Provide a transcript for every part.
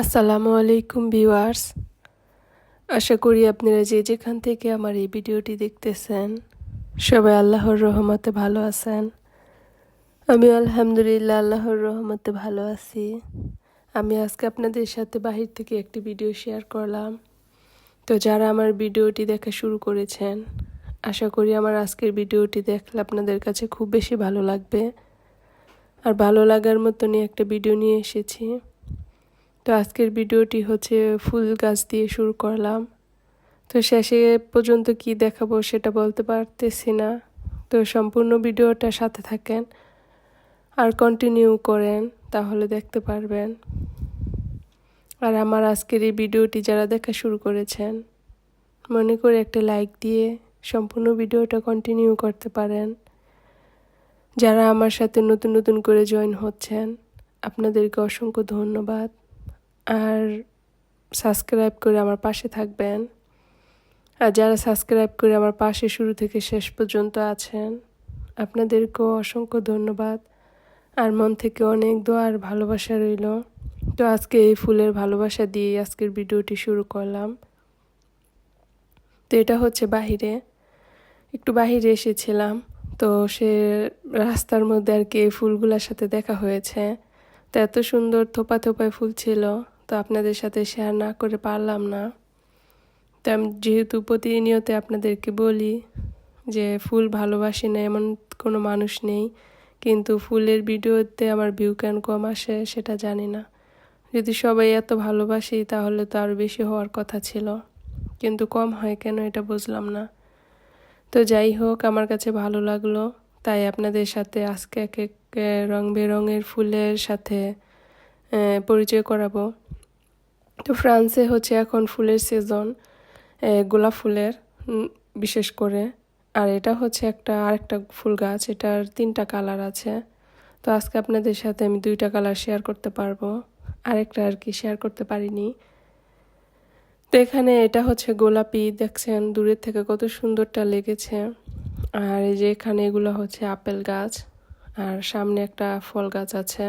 আসসালামু আলাইকুম ভিউয়ার্স। আশা করি আপনারা যে যেখান থেকে আমার এই ভিডিওটি দেখতেছেন, সবাই আল্লাহর রহমতে ভালো আছেন। আমি আলহামদুলিল্লাহ আল্লাহর রহমতে ভালো আছি। আমি আজকে আপনাদের সাথে বাহির থেকে একটি ভিডিও শেয়ার করলাম। তো যারা আমার ভিডিওটি দেখা শুরু করেছেন, আশা করি আমার আজকের ভিডিওটি দেখলে আপনাদের কাছে খুব বেশি ভালো লাগবে। আর ভালো লাগার মতনই একটা ভিডিও নিয়ে এসেছি। তো আজকের ভিডিওটি হচ্ছে ফুল গাছ দিয়ে শুরু করলাম। তো শেষে পর্যন্ত কি দেখাবো সেটা বলতে পারতেছি না। তো সম্পূর্ণ ভিডিওটা সাথে থাকেন আর কন্টিনিউ করেন, তাহলে দেখতে পারবেন। আর আমার আজকের এই ভিডিওটি যারা দেখা শুরু করেছেন, মনে করে একটা লাইক দিয়ে সম্পূর্ণ ভিডিওটা কন্টিনিউ করতে পারেন। যারা আমার সাথে নতুন নতুন করে জয়েন হচ্ছেন, আপনাদেরকে অসংখ্য ধন্যবাদ। আর সাবস্ক্রাইব করে আমার পাশে থাকবেন। আর যারা সাবস্ক্রাইব করে আমার পাশে শুরু থেকে শেষ পর্যন্ত আছেন, আপনাদেরকেও অসংখ্য ধন্যবাদ। আর মন থেকে অনেক দোয়া আর ভালোবাসা রইল। তো আজকে এই ফুলের ভালোবাসা দিয়ে আজকের ভিডিওটি শুরু করলাম। তো এটা হচ্ছে বাহিরে। একটু বাহিরে এসেছিলাম, তো সে রাস্তার মধ্যে আর কি এই ফুলগুলোর সাথে দেখা হয়েছে। তো এত সুন্দর থোপা থোপায় ফুল ছিল। তো আপনাদের সাথে শেয়ার না করে পারলাম না। তো আমি যেহেতু প্রতিনিয়ত আপনাদেরকে বলি যে ফুল ভালোবাসি না এমন কোনো মানুষ নেই, কিন্তু ফুলের ভিডিওতে আমার ভিউ কেন কম আসে সেটা জানি না। যদি সবাই এত ভালোবাসি তাহলে তো আরও বেশি হওয়ার কথা ছিল, কিন্তু কম হয় কেন এটা বুঝলাম না। তো যাই হোক, আমার কাছে ভালো লাগল, তাই আপনাদের সাথে আজকে এক এক রং বেরঙের ফুলের সাথে পরিচয় করাবো। তো ফ্রান্সে হচ্ছে এখন ফুলের সিজন গোলাপ ফুলের বিশেষ করে। আর এটা হচ্ছে একটা, আরেকটা ফুল গাছ, এটার তিনটা কালার আছে। তো আজকে আপনাদের সাথে আমি দুইটা কালার শেয়ার করতে পারব। আরেকটা আর কি শেয়ার করতে পারিনি। তো এখানে এটা হচ্ছে গোলাপি, দেখছেন? দূরের থেকে কত সুন্দরটা লেগেছে। আর এই যে এখানে এগুলো হচ্ছে আপেল গাছ। আর সামনে একটা ফল গাছ আছে।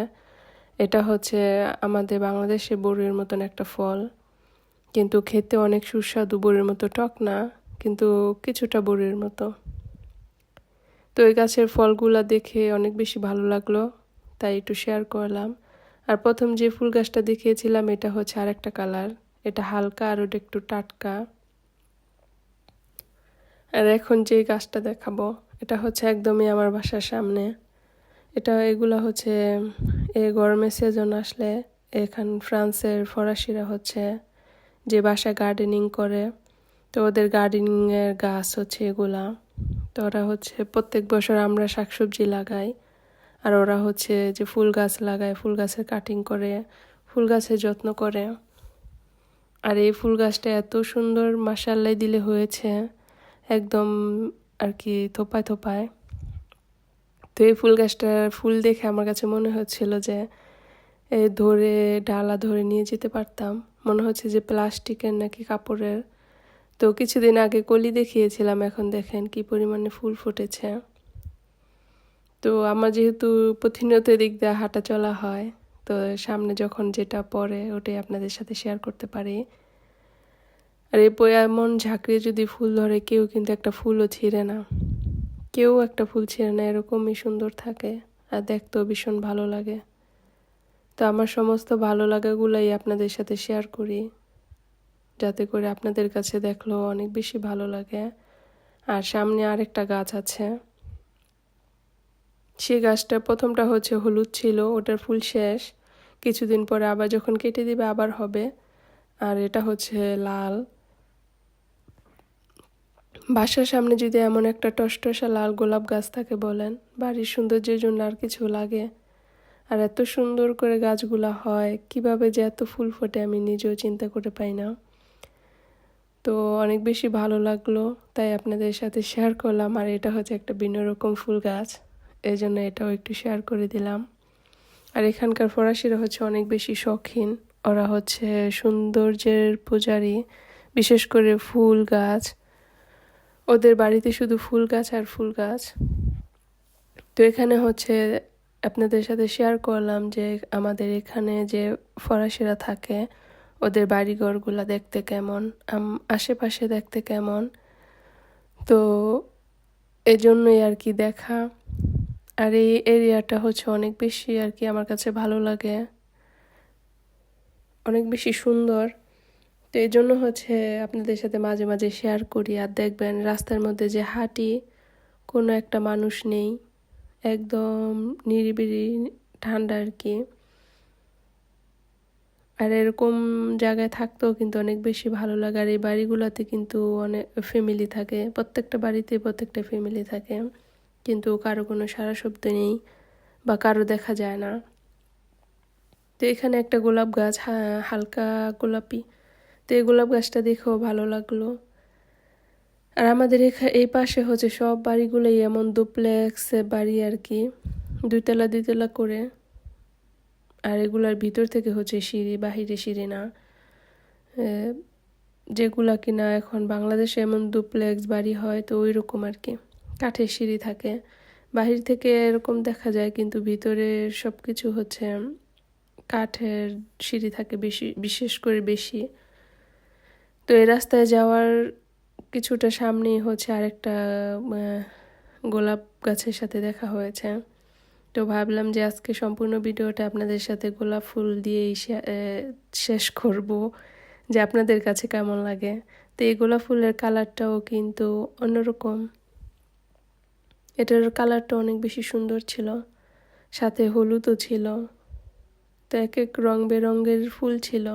এটা হচ্ছে আমাদের বাংলাদেশে বড়ির মতন একটা ফল। কিন্তু খেতে অনেক সুস্বাদু, বড়ির মতো টক না, কিন্তু কিছুটা বড়ির মতো। তো এই গাছের ফলগুলা দেখে অনেক বেশি ভালো লাগল, তাই একটু শেয়ার করলাম। আর প্রথম যে ফুল গাছটা দেখিয়েছিলাম, এটা হচ্ছে আর একটা কালার এটা হালকা আর ওটা একটু টাটকা। আর এখন যে গাছটা দেখাবো, এটা হচ্ছে একদমই আমার বাসার সামনে। এটা এগুলো হচ্ছে এই গরমের সিজন আসলে এখান ফ্রান্সের ফরাসিরা হচ্ছে যে বাসা গার্ডেনিং করে। তো ওদের গার্ডেনিংয়ের গাছ হচ্ছে এগুলা। তো ওরা হচ্ছে প্রত্যেক বছর আমরা শাকসবজি লাগাই। আর ওরা হচ্ছে যে ফুল গাছ লাগায়, ফুল গাছের কাটিং করে, ফুল গাছের যত্ন করে। আর এই ফুল গাছটা এত সুন্দর মাসাল্লাই দিলে হয়েছে। একদম আর কি থোপায় থোপায়। তো এই ফুল গাছটার ফুল দেখে আমার কাছে মনে হচ্ছিল যে ধরে ডালা ধরে নিয়ে যেতে পারতাম। মনে হচ্ছে যে প্লাস্টিকের নাকি কাপড়ের। তো কিছুদিন আগে কলি দেখিয়েছিলাম, এখন দেখেন কি পরিমাণে ফুল ফুটেছে। তো আমার যেহেতু প্রতিনিয়ত দিক দিয়ে হাঁটা চলা হয়, তো সামনে যখন যেটা পড়ে ওটাই আপনাদের সাথে শেয়ার করতে পারি। আর এই এমন ঝাঁকড়ে যদি ফুল ধরে, কেউ কিন্তু একটা ফুলও ছিঁড়ে না। কেউ একটা ফুল ছিঁড়ে না, এরকমই সুন্দর থাকে আর দেখতেও ভীষণ ভালো লাগে। তো আমার সমস্ত ভালো লাগাগুলাই আপনাদের সাথে শেয়ার করি, যাতে করে আপনাদের কাছে দেখলেও অনেক বেশি ভালো লাগে। আর সামনে আরেকটা গাছ আছে। সে গাছটা প্রথমটা হচ্ছে হলুদ ছিল, ওটার ফুল শেষ। কিছুদিন পরে আবার যখন কেটে দিবে আবার হবে। আর এটা হচ্ছে লাল। বাসার সামনে যদি এমন একটা টসটসা লাল গোলাপ গাছ থাকে বলেন, বাড়ির সৌন্দর্যের জন্য আর কিছু লাগে? আর এত সুন্দর করে গাছগুলা হয়, কীভাবে যে এত ফুল ফোটে আমি নিজেও চিন্তা করে পাই না। তো অনেক বেশি ভালো লাগল, তাই আপনাদের সাথে শেয়ার করলাম। আর এটা হচ্ছে একটা ভিন্ন রকম ফুল গাছ এই জন্য এটাও একটু শেয়ার করে দিলাম। আর এখানকার ফরাসিরা হচ্ছে অনেক বেশি শৌখিন। ওরা হচ্ছে সৌন্দর্যের পূজারী, বিশেষ করে ফুল গাছ। ওদের বাড়িতে শুধু ফুল গাছ আর ফুল গাছ। তো এখানে হচ্ছে আপনাদের সাথে শেয়ার করলাম যে আমাদের এখানে যে ফরাসিরা থাকে, ওদের বাড়িঘরগুলো দেখতে কেমন আশেপাশে দেখতে কেমন। তো এজন্যই আর কি দেখা। আর এই এরিয়াটা হচ্ছে অনেক বেশি আর কি আমার কাছে ভালো লাগে। অনেক বেশি সুন্দর। তো এই জন্য হচ্ছে আপনাদের সাথে মাঝে মাঝে শেয়ার করি আর দেখবেন রাস্তার মধ্যে যে হাঁটি, কোনো একটা মানুষ নেই, একদম নিরিবিলি ঠান্ডা আর কি। আর এরকম জায়গায় থাকতেও কিন্তু অনেক বেশি ভালো লাগে আর এই বাড়িগুলোতে কিন্তু অনেক ফ্যামিলি থাকে, প্রত্যেকটা বাড়িতে প্রত্যেকটা ফ্যামিলি থাকে। কিন্তু কারও কোনো সারা শব্দ নেই বা কারও দেখা যায় না। তো এখানে একটা গোলাপ গাছ হালকা গোলাপি। তো এই গোলাপ গাছটা দেখেও ভালো লাগল। আর আমাদের এখানে এই পাশে হচ্ছে সব বাড়িগুলোই এমন ডুপ্লেক্স বাড়ি আর কি, দুইতলা দুইতলা করে। আর এগুলার ভিতর থেকে হচ্ছে সিঁড়ি, বাহিরে সিঁড়ি না। যেগুলা কিনা এখন বাংলাদেশে এমন ডুপ্লেক্স বাড়ি হয় তো ওই রকম আর কি। কাঠের সিঁড়ি থাকে। বাহির থেকে এরকম দেখা যায় কিন্তু ভিতরে সব কিছু হচ্ছে কাঠের সিঁড়ি থাকে বেশি, বিশেষ করে বেশি। তো এই রাস্তায় যাওয়ার কিছুটা সামনেই হচ্ছে আরেকটা গোলাপ গাছের সাথে দেখা হয়েছে। তো ভাবলাম যে আজকে সম্পূর্ণ ভিডিওটা আপনাদের সাথে গোলাপ ফুল দিয়েই শেষ করব, যে আপনাদের কাছে কেমন লাগে। তো এই গোলাপ ফুলের কালারটাও কিন্তু অন্যরকম। এটার কালারটা অনেক বেশি সুন্দর ছিল, সাথে হলুদও ছিল। তো এক এক রং বেরঙের ফুল ছিল।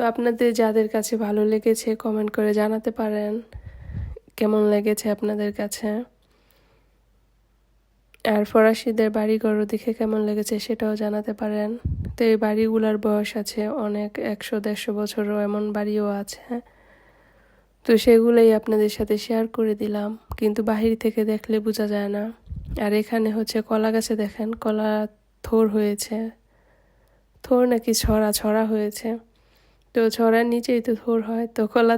তো আপনাদের যাদের কাছে ভালো লেগেছে কমেন্ট করে জানাতে পারেন। কেমন লেগেছে আপনাদের কাছে? আর ফরাসিদের বাড়িঘরও দেখে কেমন লেগেছে সেটাও জানাতে পারেন। তো এই বাড়িগুলার বয়স আছে অনেক, একশো, দেড়শো বছরও এমন বাড়িও আছে। তো সেগুলোই আপনাদের সাথে শেয়ার করে দিলাম। কিন্তু বাহির থেকে দেখলে বোঝা যায় না। আর এখানে হচ্ছে কলা গাছে দেখেন, কলা থোর হয়েছে। থোর নাকি ছড়া ছড়া হয়েছে। তো ছড়ার নিচেই তো থোর হয়। তো কলা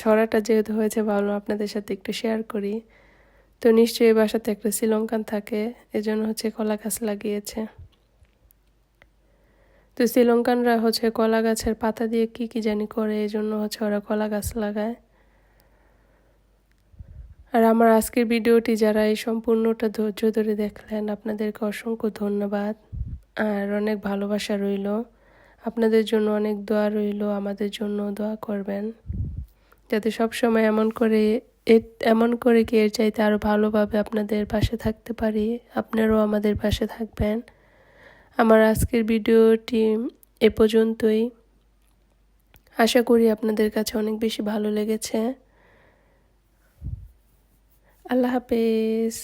ছড়াটা যেহেতু হয়েছে, ভাবলাম আপনাদের সাথে একটু শেয়ার করি। তো নিশ্চয়ই বাসাতে একটা শ্রীলঙ্কান থাকে, এজন্য হচ্ছে কলা গাছ লাগিয়েছে। তো শ্রীলঙ্কানরা হচ্ছে কলা গাছের পাতা দিয়ে কি কি জানি করে এই জন্য হচ্ছে ওরা কলা গাছ লাগায়। আর আমার আজকের ভিডিওটি যারা এই সম্পূর্ণটা ধৈর্য ধরে দেখলেন, আপনাদেরকে অসংখ্য ধন্যবাদ। আর অনেক ভালোবাসা রইল। আপনাদের জন্য অনেক দোয়া রইল, আমাদের জন্য দোয়া করবেন। যাতে সব সময় এমন করে এমন করে কি এর চাইতে আরও ভালোভাবে আপনাদের পাশে থাকতে পারি, আপনারাও আমাদের পাশে থাকবেন। আমার আজকের ভিডিওটি এ পর্যন্তই। আশা করি আপনাদের কাছে অনেক বেশি ভালো লেগেছে। আল্লাহ হাফেজ।